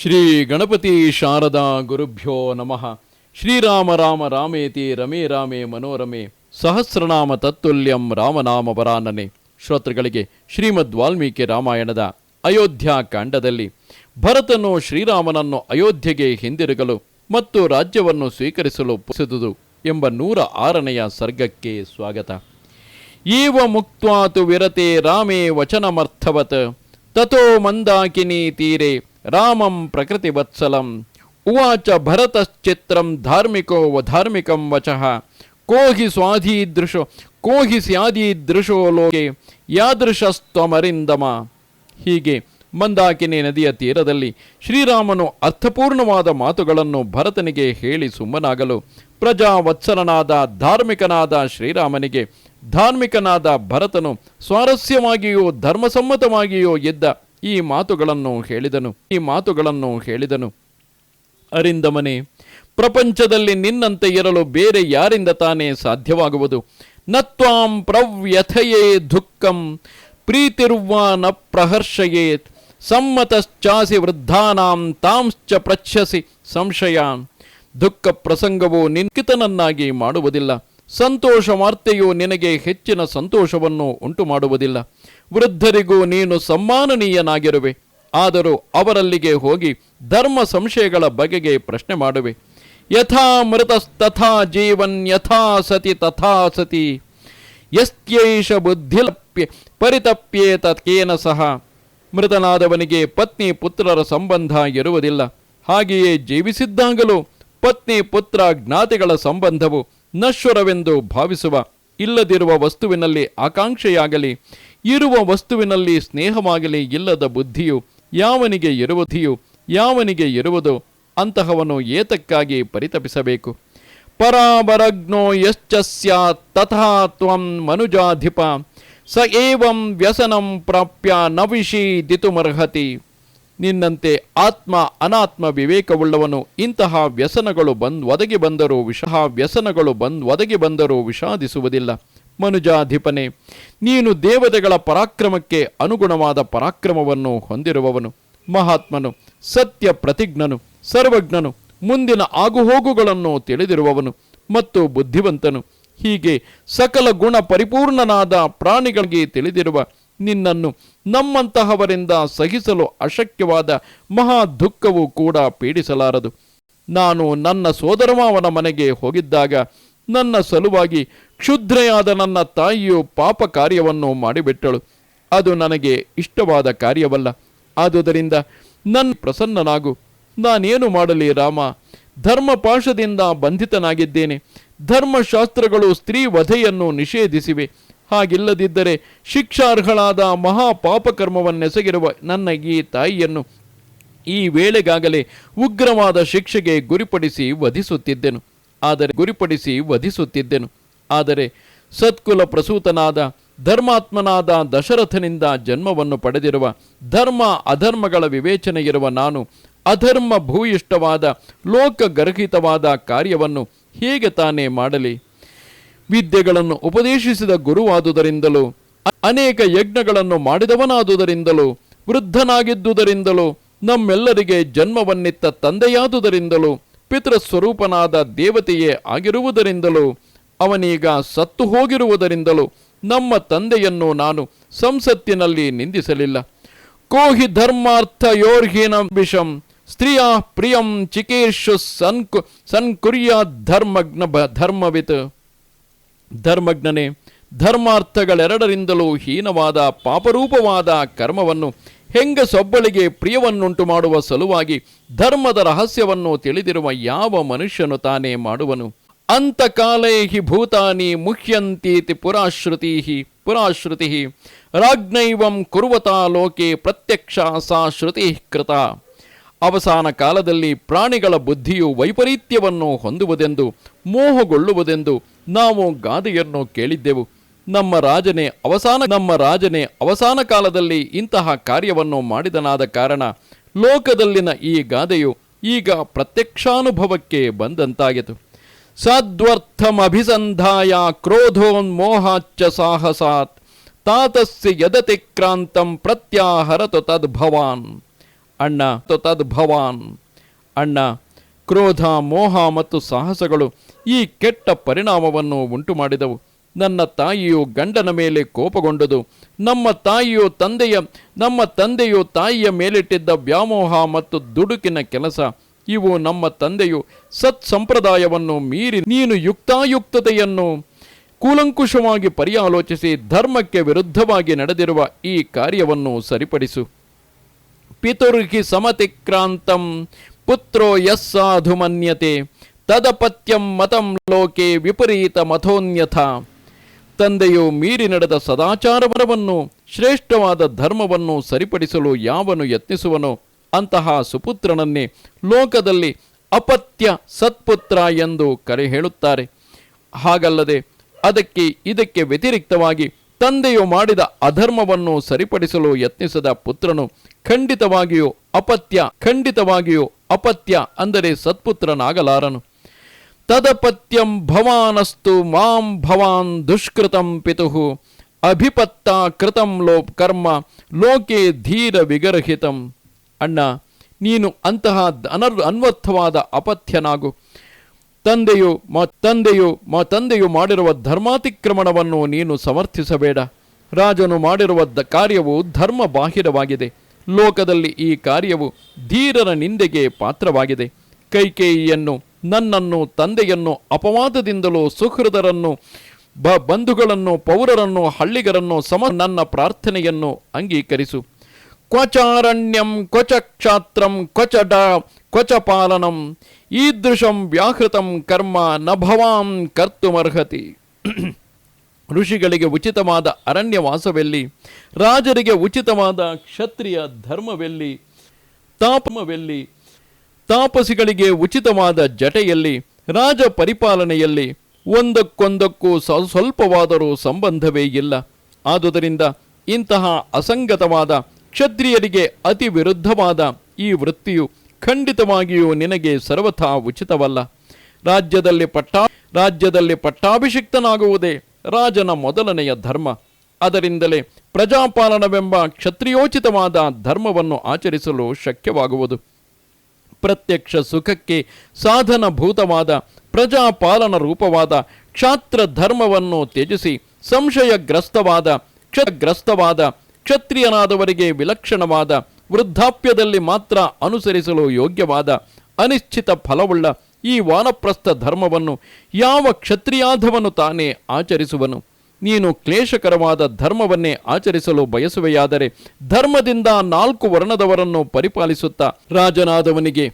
ಶ್ರೀ ಗಣಪತಿ ಶಾರದಾ ಗುರುಭ್ಯೋ ನಮಃ. ಶ್ರೀರಾಮ ರಾಮ ರಾಮೇತಿ ರಮೇ ರಾಮೇ ಮನೋರಮೆ. ಸಹಸ್ರನಾಮ ತತ್ತುಲ್ಯಂ ರಾಮನಾಮ ವರಾನನೆ. ಶ್ರೋತೃಗಳಿಗೆ ಶ್ರೀಮದ್ ವಾಲ್ಮೀಕಿ ರಾಮಾಯಣದ ಅಯೋಧ್ಯ ಕಾಂಡದಲ್ಲಿ. ಭರತನು ಶ್ರೀರಾಮನನ್ನು ಅಯೋಧ್ಯೆಗೆ ಹಿಂದಿರುಗಲು ಮತ್ತು ರಾಜ್ಯವನ್ನು ಸ್ವೀಕರಿಸಲು ಪುಸಿದುದು ಎಂಬ ನೂರ ಆರನೆಯ ಸರ್ಗಕ್ಕೆ ಸ್ವಾಗತ. ಈವ ಮುಕ್ತ್ವಾತು ವಿರತೆ ರಾಮೇ ವಚನಮರ್ಥವತ್. ತಥೋ ಮಂದಾಕಿನಿ ತೀರೆ. ರಾಮಂ ಪ್ರಕೃತಿ ವತ್ಸಲಂ ಉವಾಚ ಭರತಶ್ಚಿತ್ರಂ ಧಾರ್ಮಿಕೋ ಧಾರ್ಮಿಕಂ ವಚಃ ಕೋ ಹಿ ಸ್ವಾಧೀದೃಶೋ ಕೋ ಹಿ ಸ್ಯಾದೀದೃಶೋ ಲೋಕೆ ಯಾದೃಶಸ್ತ್ವಮರಿಂದಮ ಹೀಗೆ ಮಂದಾಕಿನಿ ನದಿಯ ತೀರದಲ್ಲಿ ಶ್ರೀರಾಮನು ಅರ್ಥಪೂರ್ಣವಾದ ಮಾತುಗಳನ್ನು ಭರತನಿಗೆ ಹೇಳಿ ಸುಮ್ಮನಾಗಲು ಪ್ರಜಾವತ್ಸಲನಾದ ಧಾರ್ಮಿಕನಾದ ಶ್ರೀರಾಮನಿಗೆ, ಧಾರ್ಮಿಕನಾದ ಭರತನು ಸ್ವಾರಸ್ಯವಾಗಿಯೋ ಧರ್ಮಸಮ್ಮತವಾಗಿಯೋ ಇದ್ದ ಈ ಮಾತುಗಳನ್ನು ಹೇಳಿದನು. ಈ ಮಾತುಗಳನ್ನು ಹೇಳಿದನು. ಅರಿಂದಮನೆ, ಪ್ರಪಂಚದಲ್ಲಿ ನಿನ್ನಂತೆ ಇರಲು ಬೇರೆ ಯಾರಿಂದ ತಾನೇ ಸಾಧ್ಯವಾಗುವುದು? ನತ್ವಾಂ ಪ್ರವ್ಯಥಯೇ ದುಃಖಂ ಪ್ರೀತಿರ್ವಾ ಪ್ರಹರ್ಷಯೇ ಸಮ್ಮತಶ್ಚಾಸಿ ವೃದ್ಧಾನಾಂ ತಾಂಶ್ಚ ಪ್ರಚ್ಛಸಿ ಸಂಶಯಾನ್. ದುಃಖ ಪ್ರಸಂಗವು ನಿಂಕಿತನನ್ನಾಗಿ ಮಾಡುವುದಿಲ್ಲ. ಸಂತೋಷ ವಾರ್ತೆಯು ನಿನಗೆ ಹೆಚ್ಚಿನ ಸಂತೋಷವನ್ನು ಉಂಟು ಮಾಡುವುದಿಲ್ಲ ವೃದ್ಧರಿಗೂ ನೀನು ಸಮ್ಮಾನನೀಯನಾಗಿರುವೆ. ಆದರೂ ಅವರಲ್ಲಿಗೆ ಹೋಗಿ ಧರ್ಮ ಸಂಶಯಗಳ ಬಗೆಗೆ ಪ್ರಶ್ನೆ ಮಾಡುವೆ. ಯಥಾ ಮೃತಸ್ತಥಾ ಜೀವನ್ ಯಥಾ ಸತಿ ತಥಾ ಸತಿ. ಯಸ್ತ್ಯೈಷ ಬುದ್ಧಿಲಪ್ಯ ಪರಿತಪ್ಯೇತ ಕೇನ ಸಹ. ಮೃತನಾದವನಿಗೆ ಪತ್ನಿ ಪುತ್ರರ ಸಂಬಂಧ ಇರುವುದಿಲ್ಲ. ಹಾಗೆಯೇ ಜೀವಿಸಿದ್ದಾಗಲೂ ಪತ್ನಿ ಪುತ್ರ ಜ್ಞಾತಿಗಳ ಸಂಬಂಧವು ನಶ್ವರವೆಂದು ಭಾವಿಸುವ. ಇಲ್ಲದಿರುವ ವಸ್ತುವಿನಲ್ಲಿ ಆಕಾಂಕ್ಷೆಯಾಗಲಿ. ಇರುವ ವಸ್ತುವಿನಲ್ಲಿ ಸ್ನೇಹವಾಗಲಿ ಇಲ್ಲದ ಬುದ್ಧಿಯು ಯಾವನಿಗೆ ಇರುವುದಿಯು ಯಾವನಿಗೆ ಇರುವುದು ಅಂತಹವನು ಏತಕ್ಕಾಗಿ ಪರಿತಪಿಸಬೇಕು? ಪರಾಬರಗ್ನೋ ಯಶ್ಚ ಸ್ಯಾತ್ ತಥಾ ತ್ವಂ ಮನುಜಾಧಿಪ ಸ ಏವಂ ವ್ಯಸನಂ ಪ್ರಾಪ್ಯ ನ ವಿಷೀದಿತುಮರ್ಹತಿ ನಿನ್ನಂತೆ ಆತ್ಮ ಅನಾತ್ಮ ವಿವೇಕವುಳ್ಳವನು ಇಂತಹ ವ್ಯಸನಗಳು ಬಂದ್ ಒದಗಿ ಬಂದರೂ ವಿಷ ವ್ಯಸನಗಳು ಬಂದ್ ಒದಗಿ ಬಂದರೂ ವಿಷಾದಿಸುವುದಿಲ್ಲ. ಮನುಜಾಧಿಪನೆ, ನೀನು ದೇವತೆಗಳ ಪರಾಕ್ರಮಕ್ಕೆ ಅನುಗುಣವಾದ ಪರಾಕ್ರಮವನ್ನು ಹೊಂದಿರುವವನು, ಮಹಾತ್ಮನು, ಸತ್ಯ ಪ್ರತಿಜ್ಞನು, ಸರ್ವಜ್ಞನು, ಮುಂದಿನ ಆಗುಹೋಗುಗಳನ್ನು ತಿಳಿದಿರುವವನು ಮತ್ತು ಬುದ್ಧಿವಂತನು. ಹೀಗೆ ಸಕಲ ಗುಣ ಪರಿಪೂರ್ಣನಾದ ಪ್ರಾಣಿಗಳಿಗೆ ತಿಳಿದಿರುವ ನಿನ್ನನ್ನು ನಮ್ಮಂತಹವರಿಂದ ಸಹಿಸಲು ಅಶಕ್ಯವಾದ ಮಹಾ ದುಃಖವು ಕೂಡ ಪೀಡಿಸಲಾರದು. ನಾನು ನನ್ನ ಸೋದರಮಾವನ ಮನೆಗೆ ಹೋಗಿದ್ದಾಗ ನನ್ನ ಸಲುವಾಗಿ ಕ್ಷುದ್ರೆಯಾದ ನನ್ನ ತಾಯಿಯು ಪಾಪ ಕಾರ್ಯವನ್ನು ಮಾಡಿಬಿಟ್ಟಳು. ಅದು ನನಗೆ ಇಷ್ಟವಾದ ಕಾರ್ಯವಲ್ಲ. ಆದುದರಿಂದ ನನ್ನ ಪ್ರಸನ್ನನಾಗು. ನಾನೇನು ಮಾಡಲಿ ರಾಮ? ಧರ್ಮಪಾಶದಿಂದ ಬಂಧಿತನಾಗಿದ್ದೇನೆ. ಧರ್ಮಶಾಸ್ತ್ರಗಳು ಸ್ತ್ರೀ ವಧೆಯನ್ನು ನಿಷೇಧಿಸಿವೆ. ಹಾಗಿಲ್ಲದಿದ್ದರೆ ಶಿಕ್ಷಾರ್ಹಳಾದ ಮಹಾ ಪಾಪಕರ್ಮವನ್ನೆಸಗಿರುವ ನನ್ನ ಈ ತಾಯಿಯನ್ನು ಈ ವೇಳೆಗಾಗಲೇ ಉಗ್ರವಾದ ಶಿಕ್ಷೆಗೆ ಗುರಿಪಡಿಸಿ ವಧಿಸುತ್ತಿದ್ದೆನು. ಆದರೆ ಗುರಿಪಡಿಸಿ ವಧಿಸುತ್ತಿದ್ದೆನು. ಆದರೆ ಸತ್ಕುಲ ಪ್ರಸೂತನಾದ, ಧರ್ಮಾತ್ಮನಾದ ದಶರಥನಿಂದ ಜನ್ಮವನ್ನು ಪಡೆದಿರುವ ಧರ್ಮ ಅಧರ್ಮಗಳ ವಿವೇಚನೆ ಇರುವ ನಾನು ಅಧರ್ಮ ಭೂಯಿಷ್ಠವಾದ, ಲೋಕಗರ್ಹಿತವಾದ ಕಾರ್ಯವನ್ನು ಹೇಗೆ ತಾನೇ ಮಾಡಲಿ? ವಿದ್ಯೆಗಳನ್ನು ಉಪದೇಶಿಸಿದ ಗುರುವಾದುದರಿಂದಲೂ, ಅನೇಕ ಯಜ್ಞಗಳನ್ನು ಮಾಡಿದವನಾದುದರಿಂದಲೂ, ವೃದ್ಧನಾಗಿದ್ದುದರಿಂದಲೂ, ನಮ್ಮೆಲ್ಲರಿಗೆ ಜನ್ಮವನ್ನಿತ್ತ ತಂದೆಯಾದುದರಿಂದಲೂ ಪಿತೃಸ್ವರೂಪನಾದ ದೇವತೆಯೇ ಆಗಿರುವುದರಿಂದಲೂ, ಅವನೀಗ ಸತ್ತು ಹೋಗಿರುವುದರಿಂದಲೂ ನಮ್ಮ ತಂದೆಯನ್ನು ನಾನು ಸಂಸತ್ತಿನಲ್ಲಿ ನಿಂದಿಸಲಿಲ್ಲ. ಕೋಹಿ ಧರ್ಮಾರ್ಥ ಯೋರ್ಹಿನ ವಿಷಂ, ಸ್ತ್ರೀಯ ಪ್ರಿಯಂ ಚಿಕೇಶು ಸನ್ಕು, ಸನ್ಕುರ್ಯ ಧರ್ಮಗ್ನ ಧರ್ಮವಿತ್. ಧರ್ಮಜ್ಞನೇ, ಧರ್ಮಾರ್ಥಗಳೆರಡರಿಂದಲೂ ಹೀನವಾದ ಪಾಪರೂಪವಾದ ಕರ್ಮವನ್ನು ಹೆಂಗಸೊಬ್ಬಳಿಗೆ ಪ್ರಿಯವನ್ನುಂಟು ಮಾಡುವ ಸಲುವಾಗಿ ಧರ್ಮದ ರಹಸ್ಯವನ್ನು ತಿಳಿದಿರುವ ಯಾವ ಮನುಷ್ಯನು ತಾನೇ ಮಾಡುವನು? ಅಂತಕಾಲೇ ಭೂತಾನಿ ಮುಖ್ಯಂತೀತಿ ಪುರಾಶ್ರುತಿ ಪುರಾಶ್ರುತಿ ರಾಜ್ಞೈವಂ ಕುರುವತಾ ಲೋಕೆ ಪ್ರತ್ಯಕ್ಷ ಸಾ ಶ್ರುತಿ ಕೃತ. ಅವಸಾನ ಕಾಲದಲ್ಲಿ ಪ್ರಾಣಿಗಳ ಬುದ್ಧಿಯು ವೈಪರೀತ್ಯವನ್ನು ಹೊಂದುವುದೆಂದು, ಮೋಹಗೊಳ್ಳುವುದೆಂದು ನಾವು ಗಾದೆಯನ್ನು ಕೇಳಿದ್ದೆವು. ನಮ್ಮ ರಾಜನೇ ಅವಸಾನ, ನಮ್ಮ ರಾಜನೇ ಅವಸಾನ ಕಾಲದಲ್ಲಿ ಇಂತಹ ಕಾರ್ಯವನ್ನು ಮಾಡಿದನಾದ ಕಾರಣ ಲೋಕದಲ್ಲಿನ ಈ ಗಾದೆಯು ಈಗ ಪ್ರತ್ಯಕ್ಷಾನುಭವಕ್ಕೆ ಬಂದಂತಾಗಿತು ಸದ್ವರ್ಥಮಭಿಸಂಧಾಯ ಕ್ರೋಧೋನ್ಮೋಹಾಚ್ಚ ಸಾಹಸಾತ್ ತಾತಸ್ಯ ಯದತಿಕ್ರಾಂತಂ ಪ್ರತ್ಯಾಹರತು ತದ್ಭವಾನ್. ಅಣ್ಣ ತದ್ಭವಾನ್. ಅಣ್ಣ, ಕ್ರೋಧ, ಮೋಹ ಮತ್ತು ಸಾಹಸಗಳು ಈ ಕೆಟ್ಟ ಪರಿಣಾಮವನ್ನು ಉಂಟು ಮಾಡಿದವು ನನ್ನ ತಾಯಿಯು ಗಂಡನ ಮೇಲೆ ಕೋಪಗೊಂಡದು. ನಮ್ಮ ತಾಯಿಯು ತಂದೆಯ, ನಮ್ಮ ತಂದೆಯು ತಾಯಿಯ ಮೇಲಿಟ್ಟಿದ್ದ ವ್ಯಾಮೋಹ ಮತ್ತು ದುಡುಕಿನ ಕೆಲಸ. ಇವು ನಮ್ಮ ತಂದೆಯು ಸತ್ ಸಂಪ್ರದಾಯವನ್ನು ಮೀರಿ ನೀನು ಯುಕ್ತಾಯುಕ್ತತೆಯನ್ನು ಕೂಲಂಕುಷವಾಗಿ ಪರ್ಯಾಲೋಚಿಸಿ ಧರ್ಮಕ್ಕೆ ವಿರುದ್ಧವಾಗಿ ನಡೆದಿರುವ ಈ ಕಾರ್ಯವನ್ನು ಸರಿಪಡಿಸು. ಪಿತುರ್ಹಿ ಸಮತಿಕ್ರಾಂತಂ ಪುತ್ರೋ ಯಸ್ಸಾಧುಮನ್ಯತೆ ತದಪತ್ಯಂ ಮತಂ ಲೋಕೆ ವಿಪರೀತ ಮಥೋನ್ಯಥ. ತಂದೆಯು ಮೀರಿ ನಡೆದ ಸದಾಚಾರವನ್ನು ಶ್ರೇಷ್ಠವಾದ ಧರ್ಮವನ್ನು ಸರಿಪಡಿಸಲು ಯಾವನು ಯತ್ನಿಸುವನು? ಅಂತಹ ಸುಪುತ್ರನನ್ನೇ ಲೋಕದಲ್ಲಿ ಅಪತ್ಯ ಸತ್ಪುತ್ರ ಎಂದು ಕರೆ ಹೇಳುತ್ತಾರೆ. ಹಾಗಲ್ಲದೆ ಅದಕ್ಕೆ ಇದಕ್ಕೆ ವ್ಯತಿರಿಕ್ತವಾಗಿ ತಂದೆಯು ಮಾಡಿದ ಅಧರ್ಮವನ್ನು ಸರಿಪಡಿಸಲು ಯತ್ನಿಸದ ಪುತ್ರನು ಖಂಡಿತವಾಗಿಯೂ ಅಪತ್ಯ ಖಂಡಿತವಾಗಿಯೂ ಅಪತ್ಯ ಅಂದರೆ ಸತ್ಪುತ್ರನಾಗಲಾರನು. ತದಪತ್ಯಂ ಭವಾನಸ್ತು ಮಾಂ ಭವಾನ್ ದುಷ್ಕೃತಂ ಪಿತುಹು ಅಭಿಪತ್ತ ಕೃತಂ ಲೋ ಕರ್ಮ ಲೋಕೆ ಧೀರ ವಿಗರ್ಹಿತಂ. ಅಣ್ಣ, ನೀನು ಅಂತಹ ಅನರ್ ಅನ್ವರ್ಥವಾದ ಅಪಥ್ಯನಾಗು. ತಂದೆಯು ಮ ತಂದೆಯು ಮ ತಂದೆಯು ಮಾಡಿರುವ ಧರ್ಮಾತಿಕ್ರಮಣವನ್ನು ನೀನು ಸಮರ್ಥಿಸಬೇಡ. ರಾಜನು ಮಾಡಿರುವ ದ ಕಾರ್ಯವು ಧರ್ಮ ಬಾಹಿರವಾಗಿದೆ ಲೋಕದಲ್ಲಿ ಈ ಕಾರ್ಯವು ಧೀರರ ನಿಂದೆಗೆ ಪಾತ್ರವಾಗಿದೆ. ಕೈಕೇಯಿಯನ್ನು ನನ್ನನ್ನು, ತಂದೆಯನ್ನು, ಅಪವಾದದಿಂದಲೂ ಸುಹೃದರನ್ನು, ಬ ಬಂಧುಗಳನ್ನು, ಪೌರರನ್ನು, ಹಳ್ಳಿಗರನ್ನು, ಸಮ ನನ್ನ ಪ್ರಾರ್ಥನೆಯನ್ನು ಅಂಗೀಕರಿಸು. ಕ್ವಚಾರಣ್ಯಂ ಕ್ವಚ ಕ್ಷಾತ್ರಂ ಕ್ವಚ ಡ ಕ್ವಚ ಪಾಲನಂ ಈದೃಶಂ ವ್ಯಾಹೃತಂ ಕರ್ಮ ನ ಭವಾಂ ಕರ್ತುಮರ್ಹತಿ. ಋಷಿಗಳಿಗೆ ಉಚಿತವಾದ ಅರಣ್ಯವಾಸವೆಲ್ಲಿ, ರಾಜರಿಗೆ ಉಚಿತವಾದ ಕ್ಷತ್ರಿಯ ಧರ್ಮವೆಲ್ಲಿ, ತಾಪಮವೆಲ್ಲಿ ತಾಪಸಿಗಳಿಗೆ ಉಚಿತವಾದ ಜಟೆಯಲ್ಲಿ, ರಾಜ ಪರಿಪಾಲನೆಯಲ್ಲಿ ಒಂದಕ್ಕೊಂದಕ್ಕೂ ಸ್ವಲ್ಪವಾದರೂ ಸಂಬಂಧವೇ ಇಲ್ಲ. ಆದುದರಿಂದ ಇಂತಹ ಅಸಂಗತವಾದ ಕ್ಷತ್ರಿಯರಿಗೆ ಅತಿ ವಿರುದ್ಧವಾದ ಈ ವೃತ್ತಿಯು ಖಂಡಿತವಾಗಿಯೂ ನಿನಗೆ ಸರ್ವಥಾ ಉಚಿತವಲ್ಲ. ರಾಜ್ಯದಲ್ಲಿ ಪಟ್ಟಾ, ರಾಜ್ಯದಲ್ಲಿ ಪಟ್ಟಾಭಿಷಿಕ್ತನಾಗುವುದೇ ರಾಜನ ಮೊದಲನೆಯ ಧರ್ಮ. ಅದರಿಂದಲೇ ಪ್ರಜಾಪಾಲನವೆಂಬ ಕ್ಷತ್ರಿಯೋಚಿತವಾದ ಧರ್ಮವನ್ನು ಆಚರಿಸಲು ಶಕ್ಯವಾಗುವುದು. ಪ್ರತ್ಯಕ್ಷ ಸುಖಕ್ಕೆ ಸಾಧನಭೂತವಾದ ಪ್ರಜಾಪಾಲನ ರೂಪವಾದ ಕ್ಷಾತ್ರ ಧರ್ಮವನ್ನು ತ್ಯಜಿಸಿ ಸಂಶಯಗ್ರಸ್ತವಾದ ಕ್ಷಗ್ರಸ್ತವಾದ ಕ್ಷತ್ರಿಯನಾದವರಿಗೆ ವಿಲಕ್ಷಣವಾದ, ವೃದ್ಧಾಪ್ಯದಲ್ಲಿ ಮಾತ್ರ ಅನುಸರಿಸಲು ಯೋಗ್ಯವಾದ, ಅನಿಶ್ಚಿತ ಫಲವುಳ್ಳ ಈ ವಾನಪ್ರಸ್ಥ ಧರ್ಮವನ್ನು ಯಾವ ಕ್ಷತ್ರಿಯಾಧವನು ತಾನೇ ಆಚರಿಸುವನು? ನೀನು ಕ್ಲೇಶಕರವಾದ ಧರ್ಮವನ್ನೇ ಆಚರಿಸಲು ಬಯಸುವೆಯಾದರೆ ಧರ್ಮದಿಂದ ನಾಲ್ಕು ವರ್ಣದವರನ್ನು ಪರಿಪಾಲಿಸುತ್ತಾ ರಾಜನಾದವನಿಗೆ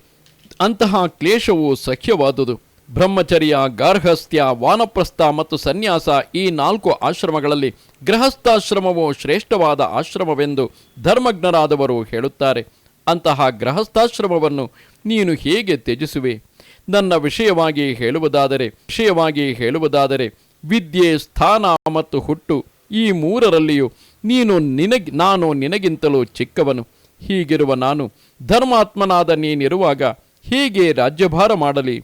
ಅಂತಹ ಕ್ಲೇಶವು ಸಖ್ಯವಾದುದು. ಬ್ರಹ್ಮಚರ್ಯ, ಗಾರ್ಹಸ್ಥ್ಯ, ವಾನಪ್ರಸ್ಥ ಮತ್ತು ಸನ್ಯಾಸ ಈ ನಾಲ್ಕು ಆಶ್ರಮಗಳಲ್ಲಿ ಗೃಹಸ್ಥಾಶ್ರಮವು ಶ್ರೇಷ್ಠವಾದ ಆಶ್ರಮವೆಂದು ಧರ್ಮಜ್ಞರಾದವರು ಹೇಳುತ್ತಾರೆ. ಅಂತಹ ಗೃಹಸ್ಥಾಶ್ರಮವನ್ನು ನೀನು ಹೇಗೆ ತ್ಯಜಿಸುವೆ? ನನ್ನ ವಿಷಯವಾಗಿ ಹೇಳುವುದಾದರೆ ವಿಷಯವಾಗಿ ಹೇಳುವುದಾದರೆ ವಿದ್ಯೆ, ಸ್ಥಾನ ಮತ್ತು ಹುಟ್ಟು ಈ ಮೂರರಲ್ಲಿಯೂ ನೀನು ನಿನಗೆ, ನಾನು ನಿನಗಿಂತಲೂ ಚಿಕ್ಕವನು. ಹೀಗಿರುವ ನಾನು ಧರ್ಮಾತ್ಮನಾದ ನೀನಿರುವಾಗ ಹೀಗೆ ರಾಜ್ಯಭಾರ ಮಾಡಲಿ.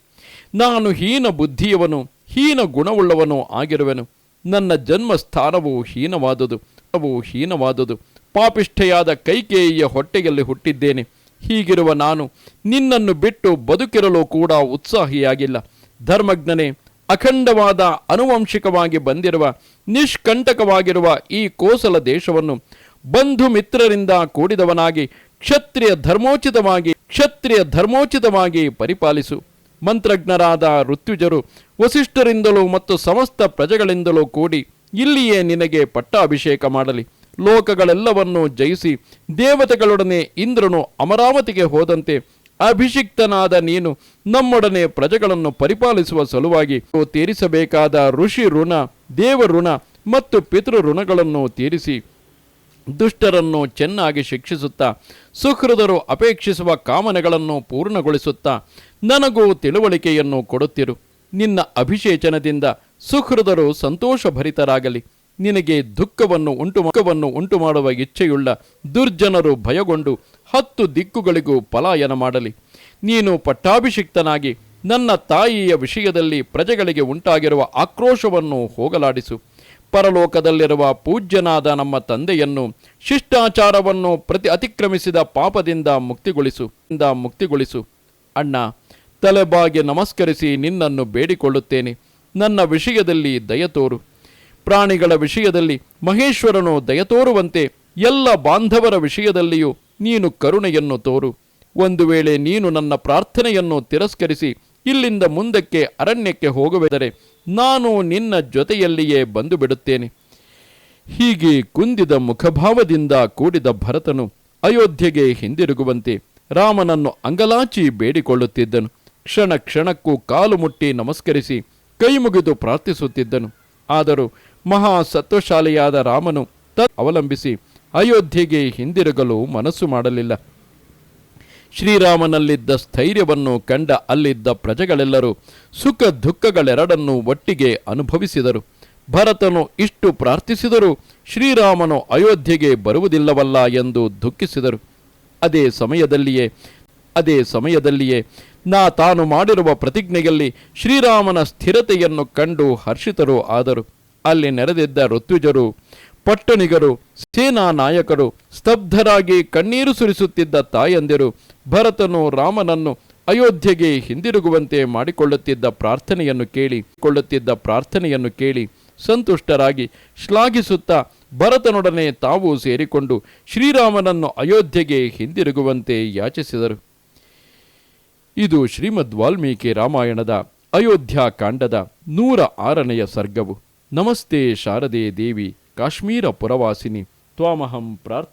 ನಾನು ಹೀನ ಬುದ್ಧಿಯವನು, ಹೀನ ಗುಣವುಳ್ಳವನು ಆಗಿರುವೆನು. ನನ್ನ ಜನ್ಮ ಸ್ಥಾನವು ಹೀನವಾದುದು, ಅವು ಹೀನವಾದುದು. ಪಾಪಿಷ್ಠೆಯಾದ ಕೈಕೇಯಿಯ ಹೊಟ್ಟೆಯಲ್ಲಿ ಹುಟ್ಟಿದ್ದೇನೆ. ಹೀಗಿರುವ ನಾನು ನಿನ್ನನ್ನು ಬಿಟ್ಟು ಬದುಕಿರಲು ಕೂಡ ಉತ್ಸಾಹಿಯಾಗಿಲ್ಲ. ಧರ್ಮಜ್ಞನೇ ಅಖಂಡವಾದ ಅನುವಂಶಿಕವಾಗಿ ಬಂದಿರುವ, ನಿಷ್ಕಂಟಕವಾಗಿರುವ ಈ ಕೋಸಲ ದೇಶವನ್ನು ಬಂಧು ಮಿತ್ರರಿಂದ ಕೂಡಿದವನಾಗಿ, ಕ್ಷತ್ರಿಯ ಧರ್ಮೋಚಿತವಾಗಿ ಕ್ಷತ್ರಿಯ ಧರ್ಮೋಚಿತವಾಗಿ ಪರಿಪಾಲಿಸು. ಮಂತ್ರಜ್ಞರಾದ ಋತ್ಯುಜರು ವಸಿಷ್ಠರಿಂದಲೂ ಮತ್ತು ಸಮಸ್ತ ಪ್ರಜೆಗಳಿಂದಲೂ ಕೂಡಿ ಇಲ್ಲಿಯೇ ನಿನಗೆ ಪಟ್ಟಾಭಿಷೇಕ ಮಾಡಲಿ. ಲೋಕಗಳೆಲ್ಲವನ್ನೂ ಜಯಿಸಿ ದೇವತೆಗಳೊಡನೆ ಇಂದ್ರನು ಅಮರಾವತಿಗೆ ಹೋದಂತೆ ಅಭಿಷಿಕ್ತನಾದ ನೀನು ನಮ್ಮೊಡನೆ ಪ್ರಜೆಗಳನ್ನು ಪರಿಪಾಲಿಸುವ ಸಲುವಾಗಿ ತೀರಿಸಬೇಕಾದ ಋಷಿ ಋಣ, ದೇವ ಋಣ ಮತ್ತು ಪಿತೃ ಋಣಗಳನ್ನು ತೀರಿಸಿ ದುಷ್ಟರನ್ನು ಚೆನ್ನಾಗಿ ಶಿಕ್ಷಿಸುತ್ತಾ ಸುಹೃದರು ಅಪೇಕ್ಷಿಸುವ ಕಾಮನೆಗಳನ್ನು ಪೂರ್ಣಗೊಳಿಸುತ್ತಾ ನನಗೂ ತಿಳುವಳಿಕೆಯನ್ನು ಕೊಡುತ್ತಿರು. ನಿನ್ನ ಅಭಿಷೇಚನದಿಂದ ಸುಹೃದರು ಸಂತೋಷಭರಿತರಾಗಲಿ. ನಿನಗೆ ದುಃಖವನ್ನು ಉಂಟು ಉಂಟು ಮಾಡುವ ಇಚ್ಛೆಯುಳ್ಳ ದುರ್ಜನರು ಭಯಗೊಂಡು ಹತ್ತು ದಿಕ್ಕುಗಳಿಗೂ ಪಲಾಯನ ಮಾಡಲಿ. ನೀನು ಪಟ್ಟಾಭಿಷಿಕ್ತನಾಗಿ ನನ್ನ ತಾಯಿಯ ವಿಷಯದಲ್ಲಿ ಪ್ರಜೆಗಳಿಗೆ ಉಂಟಾಗಿರುವ ಆಕ್ರೋಶವನ್ನು ಹೋಗಲಾಡಿಸು. ಪರಲೋಕದಲ್ಲಿರುವ ಪೂಜ್ಯನಾದ ನಮ್ಮ ತಂದೆಯನ್ನು ಶಿಷ್ಟಾಚಾರವನ್ನು ಪ್ರತಿ ಅತಿಕ್ರಮಿಸಿದ ಪಾಪದಿಂದ ಮುಕ್ತಿಗೊಳಿಸು ಮುಕ್ತಿಗೊಳಿಸು. ಅಣ್ಣ, ತಲೆಬಾಗಿ ನಮಸ್ಕರಿಸಿ ನಿನ್ನನ್ನು ಬೇಡಿಕೊಳ್ಳುತ್ತೇನೆ. ನನ್ನ ವಿಷಯದಲ್ಲಿ ದಯತೋರು ಪ್ರಾಣಿಗಳ ವಿಷಯದಲ್ಲಿ ಮಹೇಶ್ವರನು ದಯತೋರುವಂತೆ ಎಲ್ಲ ಬಾಂಧವರ ವಿಷಯದಲ್ಲಿಯೂ ನೀನು ಕರುಣೆಯನ್ನು ತೋರು. ಒಂದು ವೇಳೆ ನೀನು ನನ್ನ ಪ್ರಾರ್ಥನೆಯನ್ನು ತಿರಸ್ಕರಿಸಿ, ಇಲ್ಲಿಂದ ಮುಂದಕ್ಕೆ ಅರಣ್ಯಕ್ಕೆ ಹೋಗುವೆದರೆ ನಾನು ನಿನ್ನ ಜೊತೆಯಲ್ಲಿಯೇ ಬಂದು ಬಿಡುತ್ತೇನೆ ಹೀಗೆ ಕುಂದಿದ ಮುಖಭಾವದಿಂದ ಕೂಡಿದ ಭರತನು ಅಯೋಧ್ಯೆಗೆ ಹಿಂದಿರುಗುವಂತೆ ರಾಮನನ್ನು ಅಂಗಲಾಚಿ ಬೇಡಿಕೊಳ್ಳುತ್ತಿದ್ದನು. ಕ್ಷಣ ಕ್ಷಣಕ್ಕೂ ಕಾಲು ಮುಟ್ಟಿ ನಮಸ್ಕರಿಸಿ ಕೈಮುಗಿದು ಪ್ರಾರ್ಥಿಸುತ್ತಿದ್ದನು. ಆದರೂ ಮಹಾ ಸತ್ವಶಾಲಿಯಾದ ರಾಮನು ತ ಅವಲಂಬಿಸಿ ಅಯೋಧ್ಯೆಗೆ ಹಿಂದಿರುಗಲು ಮನಸ್ಸು ಮಾಡಲಿಲ್ಲ. ಶ್ರೀರಾಮನಲ್ಲಿದ್ದ ಸ್ಥೈರ್ಯವನ್ನು ಕಂಡ ಅಲ್ಲಿದ್ದ ಪ್ರಜೆಗಳೆಲ್ಲರೂ ಸುಖ ದುಃಖಗಳೆರಡನ್ನೂ ಒಟ್ಟಿಗೆ ಅನುಭವಿಸಿದರು. ಭರತನು ಇಷ್ಟು ಪ್ರಾರ್ಥಿಸಿದರೂ ಶ್ರೀರಾಮನು ಅಯೋಧ್ಯೆಗೆ ಬರುವುದಿಲ್ಲವಲ್ಲ ಎಂದು ದುಃಖಿಸಿದರು. ಅದೇ ಸಮಯದಲ್ಲಿಯೇ ಅದೇ ಸಮಯದಲ್ಲಿಯೇ ನಾ ತಾನು ಮಾಡಿರುವ ಪ್ರತಿಜ್ಞೆಯಲ್ಲಿ ಶ್ರೀರಾಮನ ಸ್ಥಿರತೆಯನ್ನು ಕಂಡು ಹರ್ಷಿತರು ಆದರು. ಅಲ್ಲಿ ನೆರೆದಿದ್ದ ಋತ್ವಿಜರು ಪಟ್ಟಣಿಗರು, ಸೇನಾ ನಾಯಕರು, ಸ್ತಬ್ಧರಾಗಿ ಕಣ್ಣೀರು ಸುರಿಸುತ್ತಿದ್ದ ತಾಯಂದಿರು, ಭರತನು ರಾಮನನ್ನು ಅಯೋಧ್ಯೆಗೆ ಹಿಂದಿರುಗುವಂತೆ ಮಾಡಿಕೊಳ್ಳುತ್ತಿದ್ದ ಪ್ರಾರ್ಥನೆಯನ್ನು ಕೇಳಿ, ಕೊಳ್ಳುತ್ತಿದ್ದ ಪ್ರಾರ್ಥನೆಯನ್ನು ಕೇಳಿ ಸಂತುಷ್ಟರಾಗಿ ಶ್ಲಾಘಿಸುತ್ತಾ ಭರತನೊಡನೆ ತಾವು ಸೇರಿಕೊಂಡು ಶ್ರೀರಾಮನನ್ನು ಅಯೋಧ್ಯೆಗೆ ಹಿಂದಿರುಗುವಂತೆ ಯಾಚಿಸಿದರು. ಇದು ಶ್ರೀಮದ್ ವಾಲ್ಮೀಕಿ ರಾಮಾಯಣದ ಅಯೋಧ್ಯಾಕಾಂಡದ ನೂರ ಆರನೆಯ ಸರ್ಗವು. ನಮಸ್ತೆ ಶಾರದೆ ದೇವಿ. ಕಾಶ್ಮೀರ ಪುರವಾಸಿನಿ. ತ್ವಾಮಹಂ ಪ್ರಾರ್ಥ